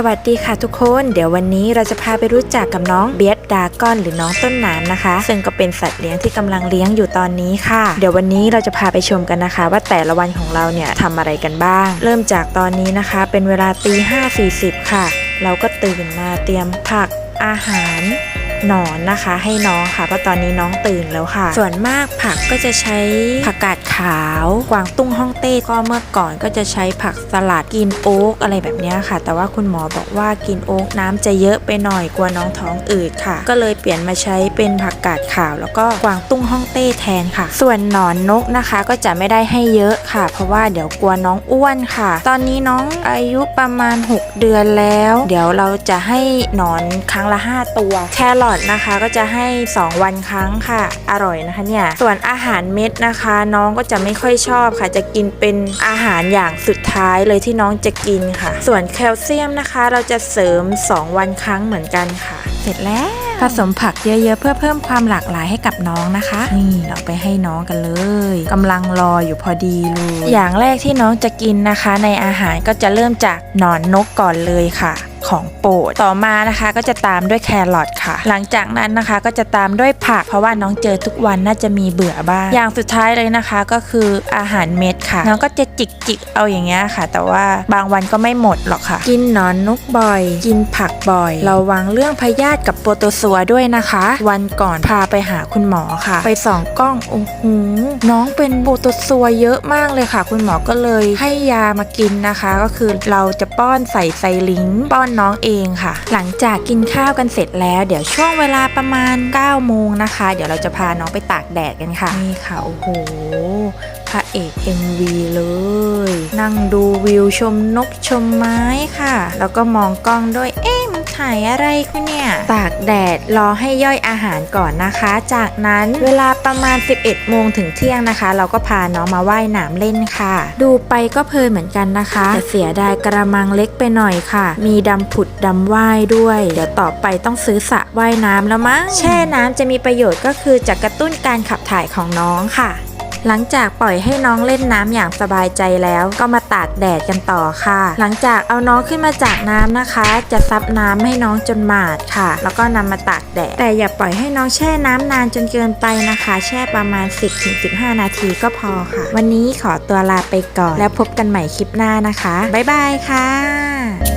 สวัสดีค่ะทุกคน เดี๋ยววันนี้เราจะพาไปรู้จักกับน้องเบียดดากอนหรือน้องต้นน้ำนะคะ ซึ่งก็เป็นสัตว์เลี้ยงที่กำลังเลี้ยงอยู่ตอนนี้ค่ะ เดี๋ยววันนี้เราจะพาไปชมกันนะคะ ว่าแต่ละวันของเราเนี่ยทำอะไรกันบ้าง เริ่มจากตอนนี้นะคะ เป็นเวลาตีห้าสี่สิบค่ะ เราก็ตื่นมาเตรียมผักอาหาร หนอนนะคะ ให้น้องค่ะเพราะตอนนี้น้องตื่นแล้วค่ะ ส่วนมากผักก็จะใช้ผักกาดขาว กวางตุ้งฮ่องเต้ก็เมื่อก่อนก็จะใช้ผักสลัดกินโอ๊กอะไรแบบนี้ค่ะ แต่ว่าคุณหมอบอกว่ากินโอ๊กน้ำจะเยอะไปหน่อยกลัวน้องท้องอืดค่ะ ก็เลยเปลี่ยนมาใช้เป็นผักกาดขาว แล้วก็กวางตุ้งฮ่องเต้แทนค่ะ ส่วนหนอนนกนะคะก็จะไม่ได้ให้เยอะค่ะ เพราะว่าเดี๋ยวกลัวน้องอ้วนค่ะ ตอนนี้น้องอายุประมาณ 6 เดือนแล้ว เดี๋ยวเราจะให้หนอนครั้งละ 5 ตัวแครอทนะคะก็จะให้ 2 วันครั้งค่ะ อร่อยนะคะเนี่ย ส่วนอาหารเม็ดนะคะ น้องก็จะไม่ค่อยชอบค่ะ จะกินเป็นอาหารอย่างสุดท้ายเลยที่น้องจะกินค่ะ ส่วนแคลเซียมนะคะ เราจะเสริม 2 วันครั้งเหมือนกันค่ะ เสร็จแล้วผสมผักเยอะๆ เพื่อเพิ่มความหลากหลายให้กับน้องนะคะ นี่เราไปให้น้องกันเลยกำลังรออยู่พอดีเลย อย่างแรกที่น้องจะกินนะคะ ในอาหารก็จะเริ่มจากหนอนนกก่อนเลยค่ะ ของโปรดต่อมานะคะก็จะตามด้วยแครอทค่ะ หลังจากนั้นนะคะก็จะตามด้วยผัก เพราะว่าน้องเจอทุกวันน่าจะมีเบื่อบ้าง อย่างสุดท้ายเลยนะคะก็คืออาหารเม็ดค่ะ น้องก็จะจิกจิกเอาอย่างเงี้ยค่ะ แต่ว่าบางวันก็ไม่หมดหรอกค่ะ กินหนอนนุกบ่อย กินผักบ่อยระวังเรื่องพยาธิกับโปรโตซัวด้วยนะคะ วันก่อนพาไปหาคุณหมอค่ะ ไปส่องกล้องโอ้โหน้องเป็นโปรโตซัวเยอะมากเลยค่ะ คุณหมอก็เลยให้ยามากินนะคะ ก็คือเราจะป้อนใส่ไซลิงป้อนน้องเองค่ะ หลังจากกินข้าวกันเสร็จแล้วเดี๋ยวช่วงเวลาประมาณ9โมงนะคะ เดี๋ยวเราจะพาน้องไปตากแดดกันค่ะนี่ค่ะโอ้โหพระเอก MV เลย นั่งดูวิวชมนกชมไม้ค่ะ แล้วก็มองกล้องด้วยเอ๊ะ มันถ่ายอะไรคะเนี่ย ตากแดดรอให้ย่อยอาหารก่อนนะคะ จากนั้นเวลาประมาณ 11 โมงถึงเที่ยงนะคะ เราก็พาน้องมาว่ายน้ำเล่นค่ะ ดูไปก็เพลินเหมือนกันนะคะแต่เสียดายกระมังเล็กไปหน่อยค่ะ มีดำผุดดำว่ายด้วย เดี๋ยวต่อไปต้องซื้อสระว่ายน้ำแล้วมั้งแช่น้ำจะมีประโยชน์ก็คือจะกระตุ้นการขับถ่ายของน้องค่ะ หลังจากปล่อยให้น้องเล่นน้ำอย่างสบายใจแล้ว ก็มาตากแดดกันต่อค่ะ หลังจากเอาน้องขึ้นมาจากน้ำนะคะ จะซับน้ำให้น้องจนหมาดค่ะ แล้วก็นำมาตากแดด แต่อย่าปล่อยให้น้องแช่น้ำนานจนเกินไปนะคะ แช่ประมาณ 10-15 นาทีก็พอค่ะ วันนี้ขอตัวลาไปก่อน แล้วพบกันใหม่คลิปหน้านะคะ บ๊ายบายค่ะ